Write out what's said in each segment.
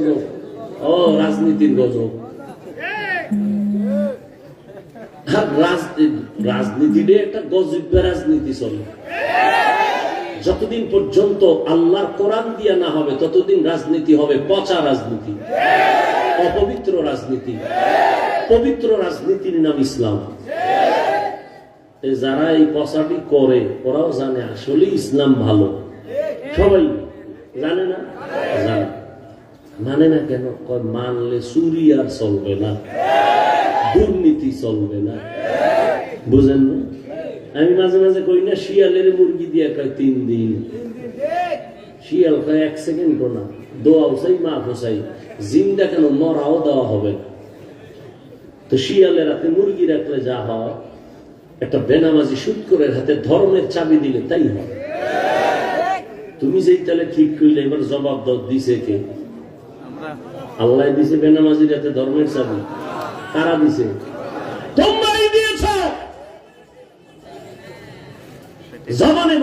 গজব। ও, রাজনীতির গজব। রাজনীতিতে একটা গজব রাজনীতি চলে। যতদিন পর্যন্ত আল্লাহর কোরআন দিয়া না হবে, ততদিন রাজনীতি হবে পচা রাজনীতি, অপবিত্র রাজনীতি, পবিত্র রাজনীতির নাম ইসলাম। যারা এই পচাটি করে, ওরাও জানে আসলে ইসলাম ভালো। সবাই জানে না? জানে মানে না কেন? মানলে চুরি আর চলবে না। দুর্নীতি চলবে না। বুঝেন না? আমি মাঝে মাঝে কই না, শিয়ালের মুরগি দিয়ে কয় তিন দিন। শিয়াল কয়, এক সেকেন্ড না। দোয়াও চাই মা চাই জিন্দা কেন? মরাও দেওয়া হবে না। তো শিয়ালের হাতে মুরগি রাখলে যা হয়, একটা বেনামাজি সুৎকরের হাতে ধর্মের চাবি দিলে তাই হয়। তুমি যেই তাহলে ঠিক করলে এবার জবাব দিছে কে? আল্লাহ দিছে ধর্মের চাবি। দিছে? দিয়েছ।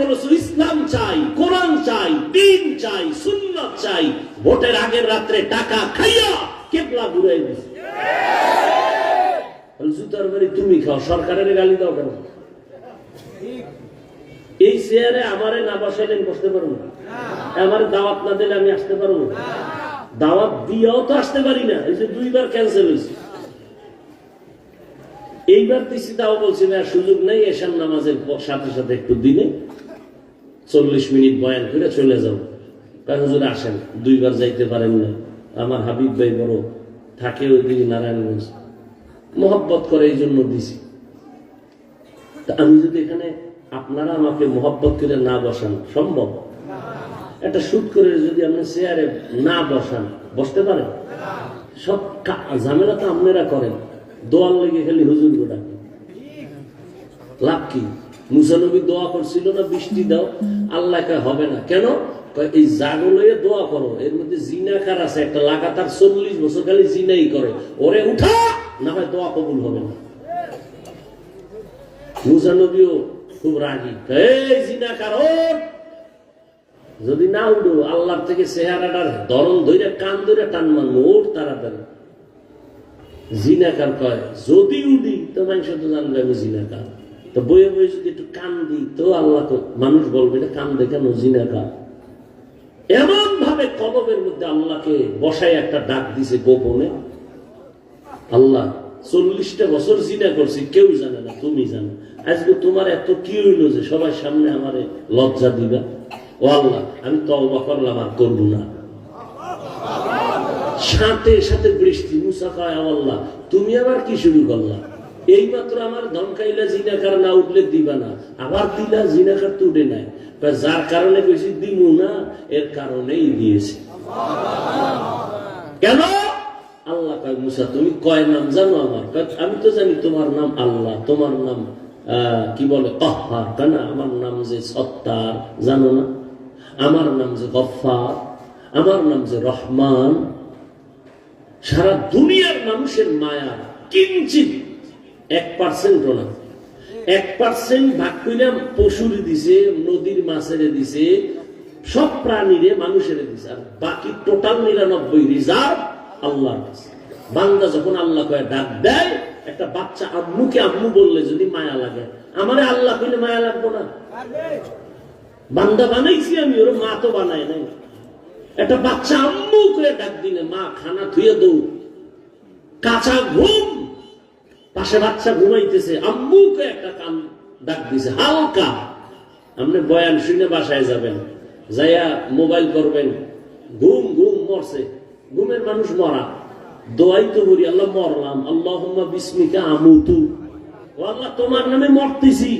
বলেছ ইসলাম চাই, কোরআন চাই, দিন চাই চাই, ভোটের আগের রাত্রে টাকা খাইয়া কেবলা ঘুরাই দিছে। জুতার বাড়ি তুমি খাও, সরকারের গালি দাও কেন? এই চেয়ারে আমারে না বসাইলে আমি বসতে পারব না। আমার দাওয়াত না দিলে আমি আসতে পারব না। দাওয়াত দিয়েও তো আসতে পারি না, এই যে দুইবার ক্যান্সেল হয়েছে। এইবার দিছি, তাও বলছি, না, সুযোগ নেই এসার নামাজের সাথে সাথে একটু দিনে চল্লিশ মিনিট বয়ান করে চলে যাও। কারণ হুজুর আসেন, দুইবার যাইতে পারেন না। আমার হাবিব ভাই বড়, থাকে ওইদিকে নারায়ণগঞ্জ। মোহাব্বত করে এই জন্য দিছি। তা আমি যদি এখানে আপনারা আমাকে মোহাব্বত করে না বসান, সম্ভব? একটা শুট করে যদি আপনি চেয়ারে না বসান, বসতে পারেন সব ঝামেলা তো আপনারা করেন। দোয়ার লেগে খালি হুজুর গোটা লাভ কি? মুসানবী দোয়া করছিল না, বৃষ্টি দাও, আল্লাহ হবে না। কেন? এই জাগো লইয়ে দোয়া করো। এর মধ্যে জিনাকার আছে, একটা লাগাতার চল্লিশ বছর খালি জিনাই করে। ওরে উঠা, না হয় দোয়া কবুল হবে না। মুসানবীও খুব রাগি। এই জিনাকার, ওঠ! যদি না উঠো আল্লাহর থেকে চেহারাটার ধরন ধরে কান ধরে টান মানবো ওর তাড়াতাড়ি জিনাকার কয়, যদি উঠি তো মানুষ তো জানবে আমি জিনাকার। তো বইয়ে বইয়ে যদি একটু কান দিই, তো আল্লাহ মানুষ বলবে না, কান দেখে নো জিনাকার। এমন ভাবে কলবের মধ্যে আল্লাহকে বসায় একটা ডাক দিছে গোপনে। আল্লাহ, চল্লিশটা বছর জিনা করছি, কেউ জানে না, তুমি জানো। আজকে তোমার এত কি হইল যে সবার সামনে আমারে লজ্জা দিবা? ও আল্লাহ আমি তওবা করলাম আর করব না। সাথে সাথে বৃষ্টি, মুসা কয় "আ আল্লাহ, তুমি আবার কি শুরু করলা? এই মাত্র আমার ধমকাইলা জিনাকার না উঠলে দিবা না, আবার দিলা, জিনাকার তো উঠে নাই। যার কারণে কইছি দিমু না, এর কারণেই দিয়েছি। কেন? আল্লাহ কয়, মুসা, তুমি কয় নাম জানো আমার? আমি তো জানি তোমার নাম আল্লাহ, তোমার নাম কি বলে? কহার তাই না, আমার নাম যে সত্তার, জানো না? আমার নাম যে গফার আমার নাম যে রহমান। সারা দুনিয়ার মানুষের মায়া কিঞ্চিত এক পার্সেন্ট না। এক পার্সেন্ট ভাগ কইলাম পশুর দিছে, নদীর মাছের দিছে, সব প্রাণীরে মানুষের দিছে, আর বাকি টোটাল নিরানব্বই রিজার্ভ আল্লাহর কাছে। বান্দা যখন আল্লাহ কয়ে ডাক দেয়, একটা বাচ্চা আম্মুকে আম্মু বললে যদি মায়া লাগে, আমারে আল্লাহ কইলে মায়া লাগবো না। বান্দা বানাইছি আমি, ওর মা তো বানায় নাই। একটা বাচ্চা আম্মু করে ডাক দিলে, মা, খানা থুয়ে দৌ। কাঁচা ঘুম। পাশে বাচ্চা ঘুমাইতেছে আম্মুকে একটা কান ডাক দিছে, হালকা। আপনি বয়ান শুনে বাসায় যাবেন, যাইয়া মোবাইল করবেন। ঘুম ঘুম মরছে। ঘুমের মানুষ মরা। দোয়াই তো করি, আল্লাহ, মরলাম। আল্লাহ বিস্মিকা আমুতু। ও আল্লাহ, তোমার নামে মরতেছি।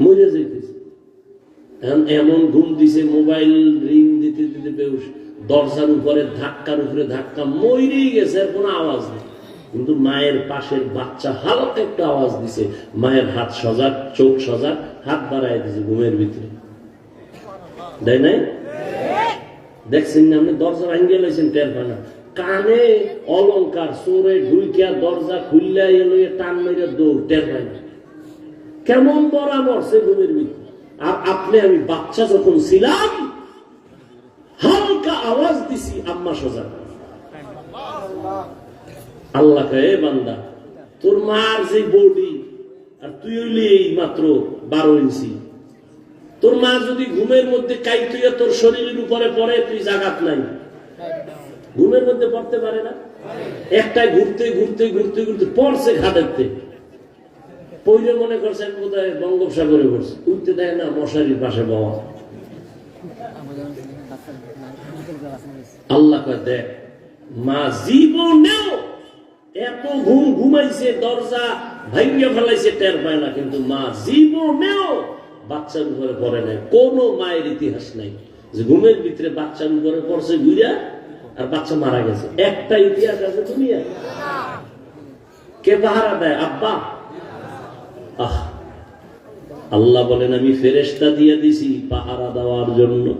মরে যেতেছি এমন ঘুম দিছে, মোবাইল রিং দিতে দিতে বেউস দরজার উপরে ধাক্কার উপরে ধাক্কা মরেই গেছে, আর কোনো আওয়াজ নেই। কিন্তু মায়ের পাশের বাচ্চা হালকা একটা আওয়াজ দিছে, মায়ের হাত সজাগ, চোখ সজাগ, হাত বাড়ায় দিছে ঘুমের ভিতরে। দেয় নাই? দেখছেন না আপনি? দরজা ভাঙ্গে লাইছেন টের পানা কানে অলংকার, চোরে ঢুইকিয়া দরজা খুললা এলো টান মেরে দৌড়, টের পায় কেমন বড়া মরছে ঘুমের ভিতরে। আর আপনি, আমি বাচ্চা যখন ছিলাম, হালকা আওয়াজ দিছি, আম্মা সোজা। আল্লাহ "এ বান্দা, তোর মার যে বডি, আর তুই হইলি এই মাত্র বারো ইঞ্চি। তোর মা যদি ঘুমের মধ্যে কাই তুই তোর শরীরের উপরে পড়ে, তুই জাগাত নাই। ঘুমের মধ্যে পড়তে পারে না? একটাই ঘুরতে ঘুরতে ঘুরতে ঘুরতে পড়ছে ঘাটেতে। পইলে মনে করছেন বোধহয় বঙ্গোপসাগরে পড়ছে। উঠতে দেয় না মশারির পাশে বাবা। আল্লাহ দেখ, মা জীবনেও এত ঘুম ঘুমাইছে, দরজা ভাঙ্গে ফেলাইছে, টের পায় না, কিন্তু মা জীবনেও বাচ্চার উপরে পড়ে নাই। কোন মায়ের ইতিহাস নাই যে ঘুমের ভিতরে বাচ্চার উপরে পড়ছে ঘুরা আর বাচ্চা মারা গেছে। একটা ইতিহাস আছে দুনিয়া কে পাহারা দেয়? আব্বা আহ, আল্লাহ বলেন, আমি ফেরেস্তা দিয়ে দিছি পাহারা দেওয়ার জন্য।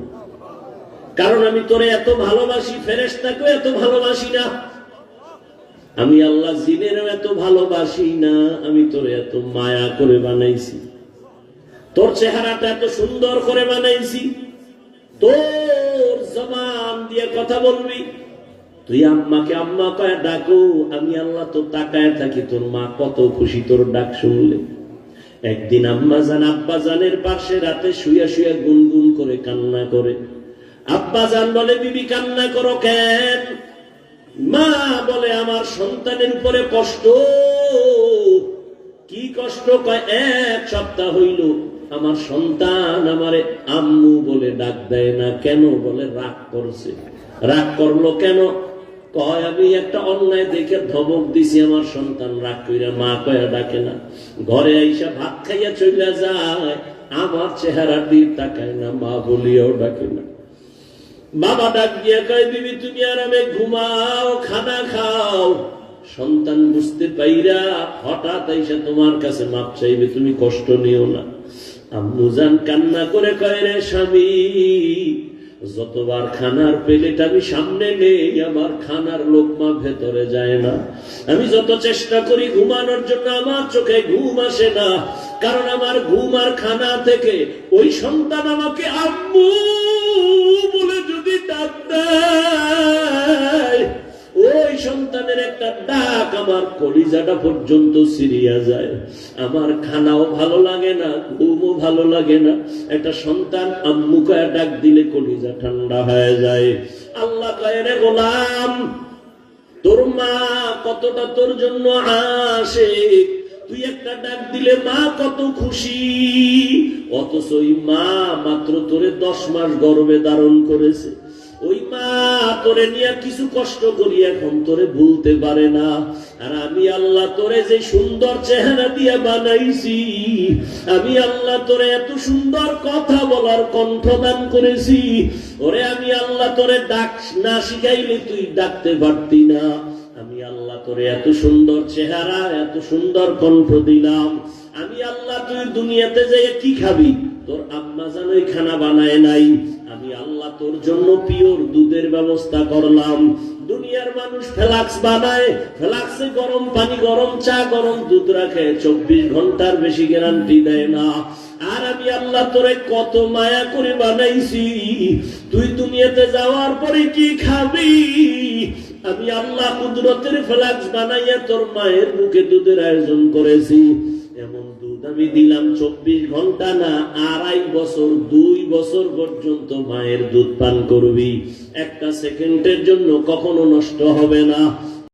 কারণ আমি তোরে এত ভালোবাসি ফেরেস্তাকেও এত ভালোবাসি না। আমি আল্লাহ জিনেরও এত ভালোবাসি না, আমি তোরে এত মায়া করে বানাইছি। তোর চেহারাটা এত সুন্দর করে বানাইছি। তোর জবান দিয়ে কথা বলবি। তুই আম্মাকে আম্মা কয়ে ডাকো, আমি আল্লাহ তো তাকায় থাকি, তোর মা কত খুশি তোর ডাক শুনলে। একদিন আম্মা জান আব্বা জানের পাশে রাতে শুয়া শুয়া গুনগুন করে কান্না করে। আব্বা জান বলে, বিবি, কান্না করো কেন? মা বলে, আমার সন্তানের উপরে কষ্ট। কি কষ্ট? কয়, এক সপ্তাহ হইল, আমার সন্তান আমারে আম্মু বলে ডাক দেয় না। কেন? বলে, রাগ করছে। রাগ করল কেন? কয়, আমি একটা অন্যায় দেখে ধমক দিছি, আমার সন্তান রাগ কইরা মা কয়া ডাকে না। ঘরে আইসা ভাত খাইয়া চলে যায়, আমার চেহারা দিয়ে তাকায় না, মা বলিয়াও ডাকে না। বাবা ডাক দিয়া কয়, বিবি, তুমি আরামে ঘুমাও, খানা খাও। সন্তান বুঝতে পাইরা হঠাৎ আইসা তোমার কাছে মাপ চাইবে, তুমি কষ্ট নিও না। আম্মু জান কান্না করে কয়, রে স্বামী যতবার খানার প্লেট আমি সামনে নেই, আমার খানার লোকমা ভেতরে যায় না। আমি যত চেষ্টা করি ঘুমানোর জন্য, আমার চোখে ঘুম আসে না। কারণ আমার ঘুম আর খানা থেকে ওই সন্তান আমাকে আম্মু বলে যদি ডাক দেয় ওই সন্তানের একটা ডাক আমার কলিজাটা পর্যন্ত সিরিয়া যায়। আমার খানাও ভালো লাগে না, ঘুমও ভালো লাগে না। একটা সন্তান আম্মু কয়া ডাক দিলে কলিজা ঠান্ডা হয়ে যায়। আল্লাহ কয় গোলাম, তোর মা কতটা তোর জন্য আসে তুই একটা ডাক দিলে মা কত খুশি। অথচ মা মাত্র তোরে দশ মাস গর্ভে ধারণ করেছে। ওই মা তোরে নিয়ে কিছু কষ্ট করি এখন তোরে ভুলতে পারে না। আর আমি আল্লাহ তোরে যে সুন্দর চেহারা দিয়ে বানাইছি, আমি আল্লাহ তোরে এত সুন্দর কথা বলার কণ্ঠ দান করেছি, ওরে আমি আল্লাহ তোরে ডাক না শিখাইলে তুই ডাকতে পারতি না। আমি আল্লাহ তোরে এত সুন্দর চেহারা, এত সুন্দর কণ্ঠ দিলাম। আমি আল্লাহ তুই দুনিয়াতে যাই কি খাবি? তোর খানা বানায় নাই। আমি আল্লাহ তোর জন্য পিওর দুধের ব্যবস্থা করলাম। দুনিয়ার মানুষ বানায় গরম পানি, গরম চা, গরম দুধ রাখে, চব্বিশ ঘণ্টার বেশি গ্যারান্টি দেয় না। আর আমি আল্লাহ তোরে কত মায়া করে বানাইছি। তুই দুনিয়াতে যাওয়ার পরে কি খাবি? আমি আল্লাহ কুদরতের ফ্লাক্স বানাইয়া তোর মায়ের মুখে দুধের আয়োজন করেছি। এমন দুধ আমি দিলাম চব্বিশ ঘণ্টা না, আড়াই বছর, দুই বছর পর্যন্ত মায়ের দুধ পান করবি। একটা সেকেন্ডের জন্য কখনো নষ্ট হবে না।